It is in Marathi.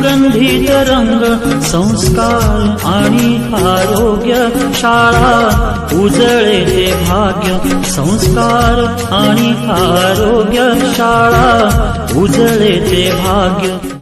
सुगंधित रंग संस्कार आणि आरोग्य शाळा उजळे ते भाग्य संस्कार आणि आरोग्य शाळा उजळे ते भाग्य.